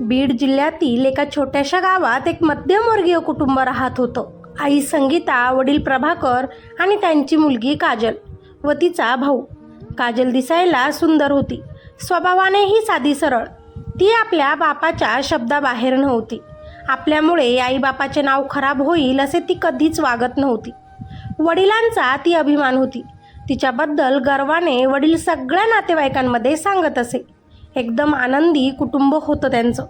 बीड जिल्ह्यातील एका छोट्याशा गावात एक मध्यमवर्गीय कुटुंब राहत होतं. आई संगीता वडील प्रभाकर आणि त्यांची मुलगी काजल व तिचा भाऊ. काजल दिसायला सुंदर होती. स्वभावानेही साधी सरळ. ती आपल्या बापाच्या शब्दाबाहेर नव्हती. आपल्यामुळे आईबापाचे नाव खराब होईल असे ती कधीच वागत नव्हती. वडिलांचा ती अभिमान होती. तिच्याबद्दल गर्वाने वडील सगळ्या नातेवाईकांमध्ये सांगत असे. एकदम आनंदी कुटुंब होतं त्यांचं.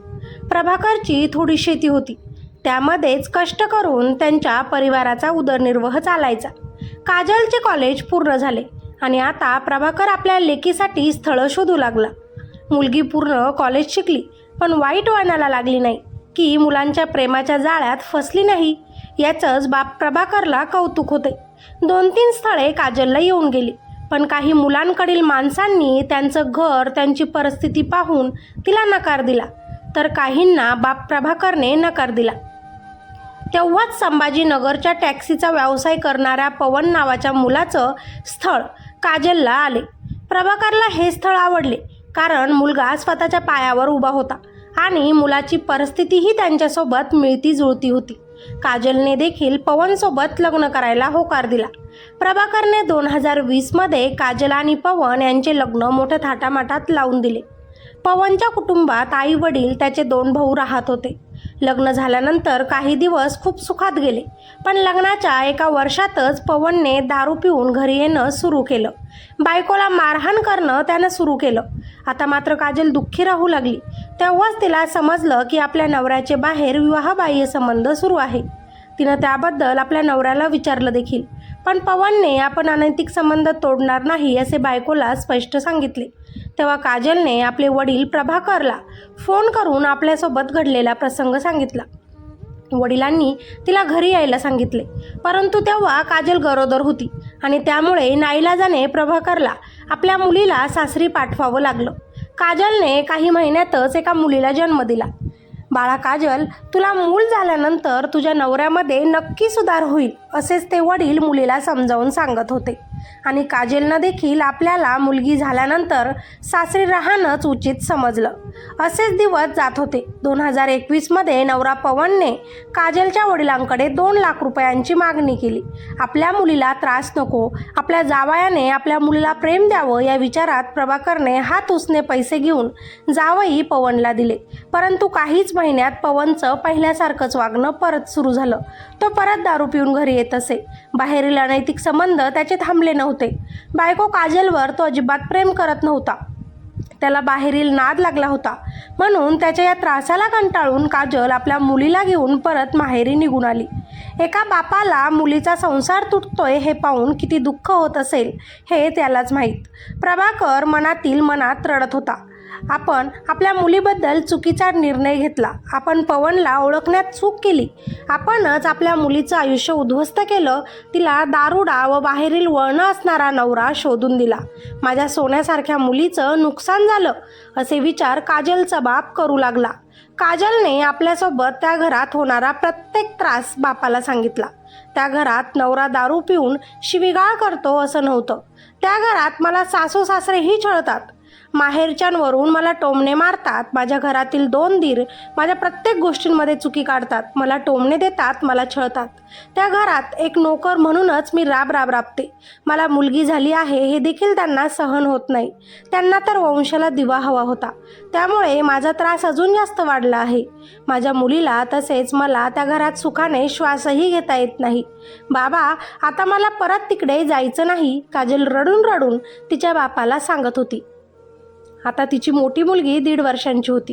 प्रभाकरची थोडी शेती होती. त्यामध्येच कष्ट करून त्यांच्या परिवाराचा उदरनिर्वाह चालायचा. काजलचे कॉलेज पूर्ण झाले आणि आता प्रभाकर आपल्या लेकीसाठी स्थळं शोधू लागला. मुलगी पूर्ण कॉलेज शिकली पण वाईट वाणाला लागली नाही की मुलांच्या प्रेमाच्या जाळ्यात फसली नाही. याचंच बाप प्रभाकरला कौतुक होते. दोन तीन स्थळे काजलला येऊन गेली. पण काही मुलांकडील माणसांनी त्यांचं घर त्यांची परिस्थिती पाहून तिला नकार दिला. तर काहींना बाप प्रभाकरने नकार दिला. तेव्हाच संभाजीनगरच्या टॅक्सीचा व्यवसाय करणाऱ्या पवन नावाच्या मुलाचं स्थळ काजलला आले. प्रभाकरला हे स्थळ आवडले कारण मुलगा स्वतःच्या पायावर उभा होता आणि मुलाची परिस्थितीही त्यांच्यासोबत मिळती जुळती होती. काजलने देखील पवनसोबत लग्न करायला होकार दिला. प्रभाकरने दोन हजार वीसमध्ये काजल आणि पवन यांचे लग्न मोठ्या थाटामाटात लावून दिले. पवनच्या कुटुंबात आई वडील त्याचे दोन भाऊ राहत होते. लग्न झाल्यानंतर काही दिवस खूप सुखात गेले पण लग्नाच्या एका वर्षातच पवनने दारू पिऊन घरी येणं सुरू केलं. बायकोला मारहाण करणं त्यानं सुरू केलं. आता मात्र काजल दुःखी राहू लागली. तेव्हाच तिला समजलं की आपल्या नवऱ्याचे बाहेर विवाहबाह्य संबंध सुरू आहे. तिनं त्याबद्दल आपल्या नवऱ्याला विचारलं देखील. पण पवनने आपण अनैतिक संबंध तोडणार नाही असे बायकोला स्पष्ट सांगितले. तेव्हा काजलने आपले वडील प्रभाकरला फोन करून आपल्यासोबत घडलेला प्रसंग सांगितला. वडिलांनी तिला घरी यायला सांगितले. परंतु तेव्हा काजल गरोदर होती. आणि त्यामुळे नाईलाजाने प्रभाकरला आपल्या मुलीला सासरी पाठवावं लागलं. काजलने काही महिन्यातच एका मुलीला जन्म दिला. बाळा काजल तुला मूल झाल्यानंतर तुझ्या नवऱ्यामध्ये नक्की सुधार होईल असेच ते वडील मुलीला समजावून सांगत होते. आणि काजलनं देखील आपल्याला मुलगी झाल्यानंतर सासरी राहणंच उचित समजलं. असेच दिवस जात होते. दोन हजार एकवीसमध्ये नवरा पवनने काजलच्या वडिलांकडे दोन लाख रुपयांची मागणी केली. आपल्या मुलीला त्रास नको आपल्या जावयाने आपल्या मुलीला प्रेम द्यावं या विचारात प्रभाकरने हात उसने पैसे घेऊन जावई पवनला दिले. परंतु काहीच महिन्यात पवनचं पहिल्यासारखंच वागणं परत सुरू झालं. तो परत दारू पिऊन घरी येत असे. बाहेरील अनैतिक संबंध त्याचे थांबले नव्हते. बायको काजलवर तो अजिबात प्रेम करत नव्हता. त्याला बाहेरील नाद लागला होता. म्हणून त्याच्या या त्रासाला कंटाळून काजल आपल्या मुलीला घेऊन परत माहेरी निघून आली. एका बापाला मुलीचा संसार तुटतोय हे पाहून किती दुःख होत असेल हे त्यालाच माहीत. प्रभाकर मनातील मनात रडत होता. आपण आपल्या मुलीबद्दल चुकीचा निर्णय घेतला. आपण पवनला ओळखण्यात चूक केली. आपणच आपल्या मुलीचं आयुष्य उद्ध्वस्त केलं. तिला दारुडा व बाहेरील वळणं असणारा नवरा शोधून दिला. माझ्या सोन्यासारख्या मुलीचं नुकसान झालं असे विचार काजलचा बाप करू लागला. काजलने आपल्यासोबत त्या घरात होणारा प्रत्येक त्रास बापाला सांगितला. त्या घरात नवरा दारू पिऊन शिवीगाळ करतो असं नव्हतं. त्या घरात मला सासू सासरेही छळतात. माहेरच्यांवरून मला टोमणे मारतात. माझ्या घरातील दोन दीर माझ्या प्रत्येक गोष्टींमध्ये चुकी काढतात. मला टोमणे देतात मला छळतात. त्या घरात एक नोकर म्हणूनच मी राब राब राबते. मला मुलगी झाली आहे हे देखील त्यांना सहन होत नाही. त्यांना तर वंशाला दिवा हवा होता. त्यामुळे माझा त्रास अजून जास्त वाढला आहे. माझ्या मुलीला तसेच मला त्या घरात सुखाने श्वासही घेता येत नाही. बाबा आता मला परत तिकडे जायचं नाही. काजल रडून रडून तिच्या बापाला सांगत होती. आता तिची मोठी मुलगी दीड वर्षांची होती.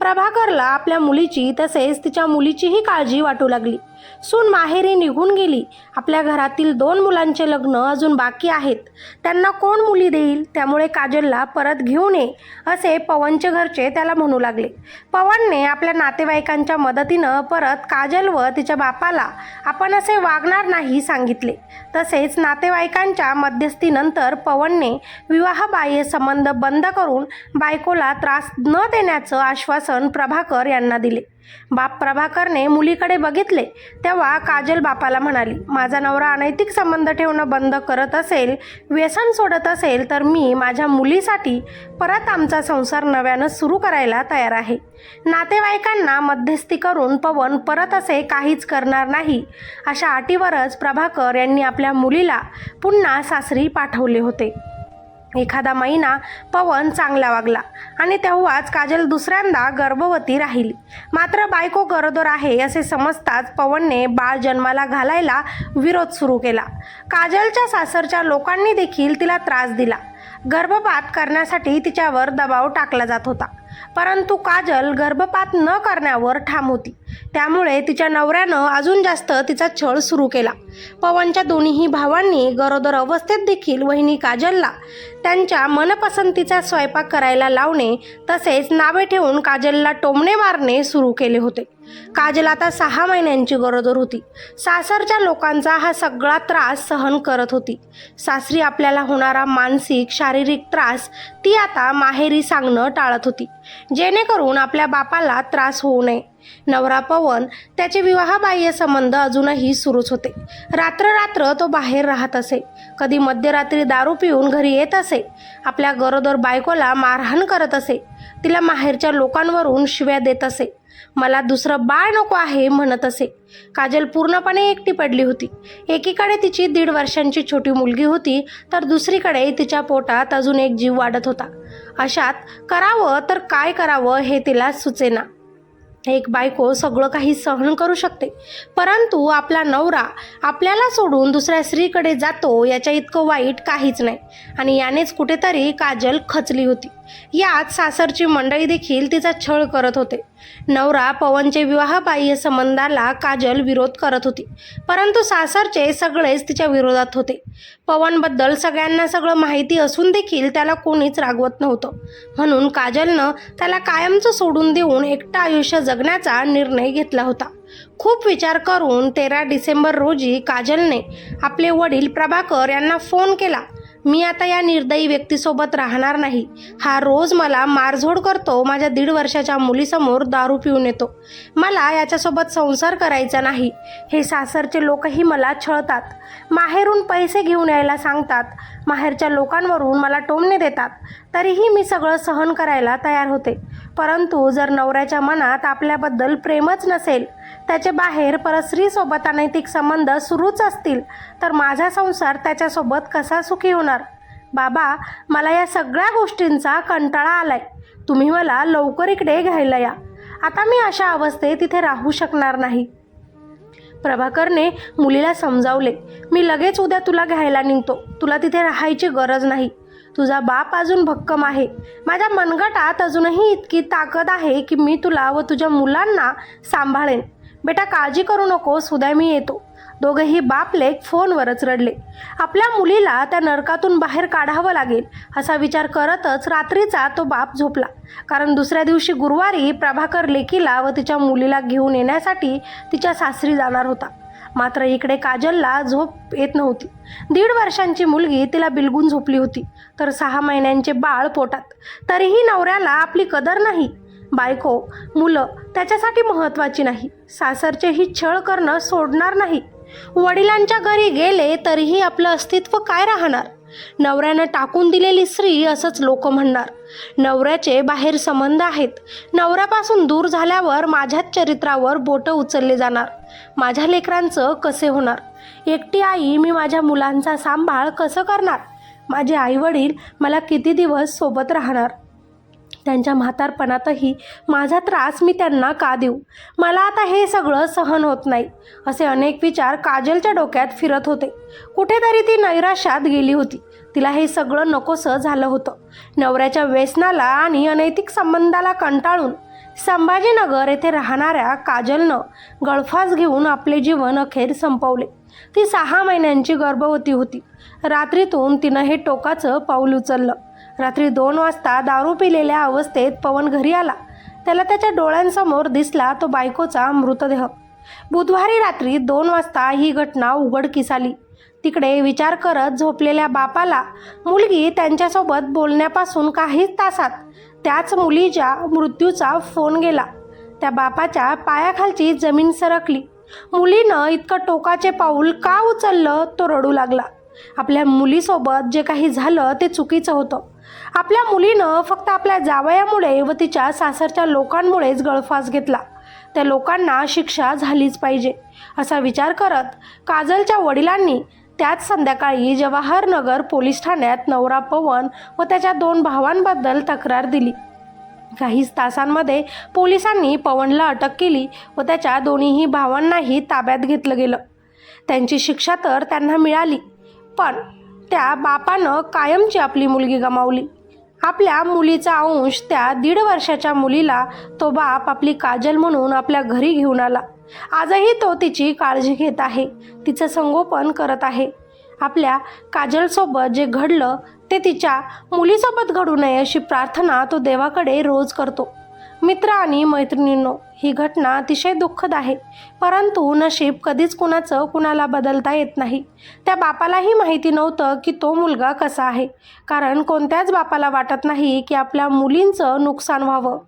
प्रभाकरला आपल्या मुलीची तसेच तिच्या मुलीचीही काळजी वाटू लागली. सून माहेरी निघून गेली. आपल्या घरातील दोन मुलांचे लग्न अजून बाकी आहेत. त्यांना कोण मुली देईल? त्यामुळे काजलला परत घेऊन ये असे पवनचे घरचे त्याला म्हणू लागले. पवनने आपल्या नातेवाईकांच्या मदतीनं परत काजल व तिच्या बापाला आपण असे वागणार नाही सांगितले. तसेच नातेवाईकांच्या मध्यस्थीनंतर पवनने विवाहबाह्य संबंध बंद करून बायकोला त्रास न देण्याचं आश्वासन प्रभाकर यांना दिले. बाप प्रभाकरने मुलीकडे बघितले तेव्हा काजल बापाला म्हणाली माझा नवरा अनैतिक संबंध ठेवणं बंद करत असेल व्यसन सोडत असेल तर मी माझ्या मुलीसाठी परत आमचा संसार नव्यानं सुरू करायला तयार आहे. नातेवाईकांना मध्यस्थी करून पवन परत असे काहीच करणार नाही. अशा अटीवरच प्रभाकर यांनी आपल्या मुलीला पुन्हा सासरी पाठवले होते. एखादा महिना पवन चांगला वागला आणि तेव्हाच काजल दुसऱ्यांदा गर्भवती राहिली. मात्र बायको गरोदर आहे असे समजताच पवनने बाळ जन्माला घालायला विरोध सुरू केला. काजलच्या सासरच्या लोकांनी देखील तिला त्रास दिला. गर्भपात करण्यासाठी तिच्यावर दबाव टाकला जात होता. परंतु काजल गर्भपात न करण्यावर ठाम होती. त्यामुळे तिच्या नवऱ्यानं अजून जास्त तिचा छळ सुरू केला. पवनच्या दोन्हीही भावांनी गरोदर अवस्थेत देखील वहिनी काजलला त्यांच्या मनपसंतीचा स्वयंपाक करायला लावणे तसेच नावे ठेवून काजलला टोमणे मारणे सुरू केले होते. काजल आता सहा महिन्यांची गरोदर होती. सासरच्या लोकांचा हा सगळा त्रास सहन करत होती. सासरी आपल्याला होणारा मानसिक शारीरिक त्रास ती आता माहेरी सांगणं टाळत होती. जेणेकरून आपल्या बापाला त्रास होऊ नये. नवरा पवन त्याचे विवाहबाह्य संबंध अजूनही सुरूच होते. रात्र रात्र तो बाहेर राहत असे. कधी मध्यरात्री दारू पिऊन घरी येत असे. आपल्या गरोदर बायकोला मारहाण करत असे. तिला माहेरच्या लोकांवरून शिव्या देत असे. मला दुसरं बाळ नको आहे म्हणत असे. काजल पूर्णपणे एकटी पडली होती. एकीकडे तिची दीड वर्षांची छोटी मुलगी होती तर दुसरीकडे तिच्या पोटात अजून एक जीव वाढत होता. अशात करावं तर काय करावं हे तिला सुचेना. एक बायको सगळं काही सहन करू शकते परंतु आपला नवरा आपल्याला सोडून दुसऱ्या स्त्रीकडे जातो याच्या इतकं वाईट काहीच नाही. आणि यानेच कुठेतरी काजल खचली होती. यात सासरची मंडळी देखील तिचा छळ करत होते. नवरा पवनचे विवाहबाह्य संबंधाला काजल विरोध करत होती. परंतु सासरचे सगळेच तिच्या विरोधात होते. पवनबद्दल सगळ्यांना सगळं माहिती असून देखील त्याला कोणीच रागवत नव्हतं. म्हणून काजलनं त्याला कायमचं सोडून देऊन एकटं आयुष्य जगण्याचा निर्णय घेतला होता. खूप विचार करून तेरा डिसेंबर रोजी काजलने आपले वडील प्रभाकर यांना फोन केला. मी आता या निर्दयी व्यक्तीसोबत राहणार नाही. हा रोज मला मारझोड करतो माझ्या दीड वर्षाच्या मुलीसमोर दारू पिऊन येतो. मला याच्यासोबत संसार करायचा नाही. हे सासरचे लोकही मला छळतात. माहेरून पैसे घेऊन यायला सांगतात. माहेरच्या लोकांवरून मला टोमणे देतात. तरीही मी सगळं सहन करायला तयार होते. परंतु जर नवऱ्याच्या मनात आपल्याबद्दल प्रेमच नसेल त्याचे बाहेर परस्त्रीसोबत अनैतिक संबंध सुरूच असतील तर माझा संसार त्याच्यासोबत कसा सुखी होणार? बाबा मला या सगळ्या गोष्टींचा कंटाळा आलाय. तुम्ही मला लवकर इकडे घ्यायला या. आता मी अशा अवस्थेत तिथे राहू शकणार नाही. प्रभाकरने मुलीला समजावले मी लगेच उद्या तुला घ्यायला निघतो. तुला तिथे राहायची गरज नाही. तुझा बाप अजून भक्कम आहे. माझ्या मनगटात अजूनही इतकी ताकद आहे की मी तुला व तुझ्या मुलांना सांभाळेन. बेटा काळजी करू नकोस उद्या मी येतो. दोघेही बापलेक फोनवरच रडले. आपल्या मुलीला त्या नरकातून बाहेर काढावं लागेल असा विचार करतच रात्रीचा तो बाप झोपला. कारण दुसऱ्या दिवशी गुरुवारी प्रभाकर लेकीला व तिच्या मुलीला घेऊन येण्यासाठी तिच्या सासरी जाणार होता. मात्र इकडे काजलला झोप येत नव्हती. दीड वर्षांची मुलगी तिला बिलगून झोपली होती. तर सहा महिन्यांचे बाळ पोटात. तरीही नवऱ्याला आपली कदर नाही. बायको मुलं त्याच्यासाठी महत्त्वाची नाही. सासरचे ही छळ करणं सोडणार नाही. वडिलांच्या घरी गेले तरीही आपलं अस्तित्व काय राहणार? नवऱ्यानं टाकून दिलेली स्त्री असंच लोक म्हणणार. नवऱ्याचे बाहेर संबंध आहेत. नवऱ्यापासून दूर झाल्यावर माझ्याच चरित्रावर बोटं उचलले जाणार. माझ्या लेकरांचं कसे होणार? एकटी आई मी माझ्या मुलांचा सांभाळ कसं करणार? माझे आईवडील मला किती दिवस सोबत राहणार? त्यांच्या म्हातारपणातही माझा त्रास मी त्यांना का देऊ? मला आता हे सगळं सहन होत नाही असे अनेक विचार काजलच्या डोक्यात फिरत होते. कुठेतरी ती नैराश्यात गेली होती. तिला हे सगळं नकोसं झालं होतं. नवऱ्याच्या व्यसनाला आणि अनैतिक संबंधाला कंटाळून संभाजीनगर येथे राहणाऱ्या काजलनं गळफास घेऊन आपले जीवन अखेर संपवले. ती सहा महिन्यांची गर्भवती होती. रात्रीतून तिनं हे टोकाचं पाऊल उचललं. रात्री दोन वाजता दारू पिलेल्या अवस्थेत पवन घरी आला. त्याला त्याच्या डोळ्यांसमोर दिसला तो बायकोचा मृतदेह. बुधवारी रात्री दोन वाजता ही घटना उघडकीस आली तिकडे विचार करत झोपलेल्या बापाला मुलगी त्यांच्यासोबत बोलण्यापासून काहीच तासात त्याच मुलीच्या मृत्यूचा फोन गेला. त्या बापाच्या पायाखालची जमीन सरकली. मुलीनं इतकं टोकाचे पाऊल का उचललं तो रडू लागला. आपल्या मुलीसोबत जे काही झालं ते चुकीचं होतं. आपल्या मुलीनं फक्त आपल्या जावयामुळे व तिच्या सासरच्या लोकांमुळेच गळफास घेतला. त्या लोकांना शिक्षा झालीच पाहिजे असा विचार करत काजलच्या वडिलांनी त्याच संध्याकाळी जवाहरनगर पोलीस ठाण्यात नवरा पवन व त्याच्या दोन भावांबद्दल तक्रार दिली. काहीच तासांमध्ये पोलिसांनी पवनला अटक केली व त्याच्या दोन्हीही भावांनाही ताब्यात घेतलं गेलं. त्यांची शिक्षा तर त्यांना मिळाली पण त्या बापानं कायमची आपली मुलगी गमावली. आपल्या मुलीचा अंश त्या दीड वर्षाच्या मुलीला तो बाप आपली काजल म्हणून आपल्या घरी घेऊन आला. आजही तो तिची काळजी घेत आहे. तिचं संगोपन करत आहे. आपल्या काजलसोबत जे घडलं ते तिच्या मुलीसोबत घडू नये अशी प्रार्थना तो देवाकडे रोज करतो. मित्र आणि मैत्रिणींनो ही घटना अतिशय दुःखद आहे. परंतु नशीब कधीच कुणाचं कुणाला बदलता येत नाही. त्या बापालाही माहिती नव्हतं की तो मुलगा कसा आहे. कारण कोणत्याच बापाला वाटत नाही की आपल्या मुलींचं नुकसान व्हावं.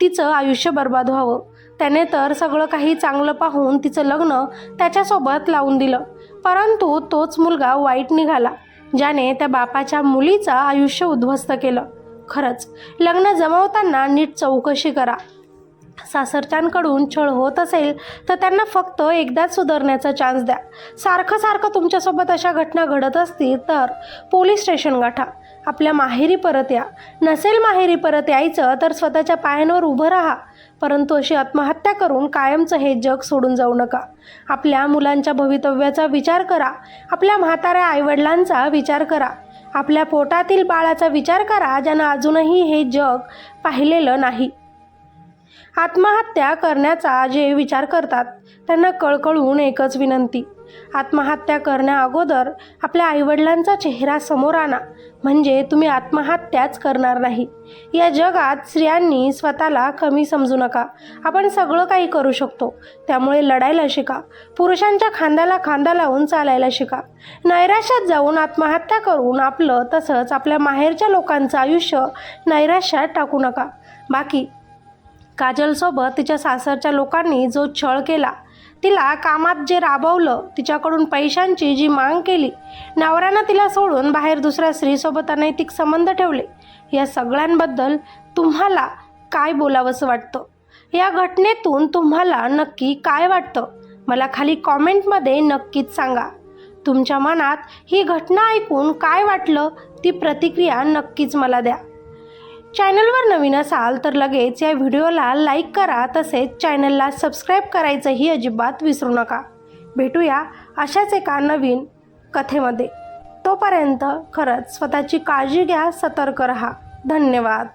तिचं आयुष्य बर्बाद व्हावं. त्याने तर सगळं काही चांगलं पाहून तिचं लग्न त्याच्यासोबत लावून दिलं. परंतु तोच मुलगा वाईट निघाला ज्याने त्या बापाच्या मुलीचं आयुष्य उद्ध्वस्त केलं. खरंच. लग्न जमवताना नीट चौकशी करा. सासरच्यांकडून छळ होत असेल तर त्यांना फक्त एकदाच सुधारण्याचा चान्स द्या. सारखं सारखं तुमच्यासोबत अशा घटना घडत असतील तर पोलीस स्टेशन गाठा. आपल्या माहेरी परत या. नसेल माहेरी परत यायचं तर स्वतःच्या पायांवर उभं राहा. परंतु अशी आत्महत्या करून कायमचं हे जग सोडून जाऊ नका. आपल्या मुलांच्या भवितव्याचा विचार करा. आपल्या म्हाताऱ्या आईवडिलांचा विचार करा. आपल्या पोटातील बाळाचा विचार करा ज्यानं अजूनही हे जग पाहिलेलं नाही. आत्महत्या करण्याचा जे विचार करतात त्यांना कळकळून एकच विनंती. आत्महत्या करण्या अगोदर आपल्या आईवडिलांचा चेहरा समोर आणा. म्हणजे तुम्ही आत्महत्याच करणार नाही. या जगात स्त्रियांनी स्वतःला कमी समजू नका. आपण सगळं काही करू शकतो. त्यामुळे लढायला शिका. पुरुषांच्या खांद्याला खांदा लावून चालायला शिका. नैराश्यात जाऊन आत्महत्या करून आपलं तसंच आपल्या माहेरच्या लोकांचं आयुष्य नैराश्यात टाकू नका. बाकी काजलसोबत तिच्या सासरच्या लोकांनी जो छळ केला तिला कामात जे राबवलं तिच्याकडून पैशांची जी मांग केली नवऱ्यानं तिला सोडून बाहेर दुसऱ्या स्त्रीसोबत अनैतिक संबंध ठेवले या सगळ्यांबद्दल तुम्हाला काय बोलावंसं वाटतं? या घटनेतून तुम्हाला नक्की काय वाटतं? मला खाली कॉमेंटमध्ये नक्कीच सांगा. तुमच्या मनात ही घटना ऐकून काय वाटलं? ती प्रतिक्रिया नक्कीच मला द्या. चॅनलवर नवीन असाल तर लगेच या व्हिडिओला लाईक करा तसेच चॅनलला सबस्क्राईब करायचंही अजिबात विसरू नका. भेटूया अशाच एका नवीन कथेमध्ये. तोपर्यंत खरंच स्वतःची काळजी घ्या सतर्क रहा. धन्यवाद.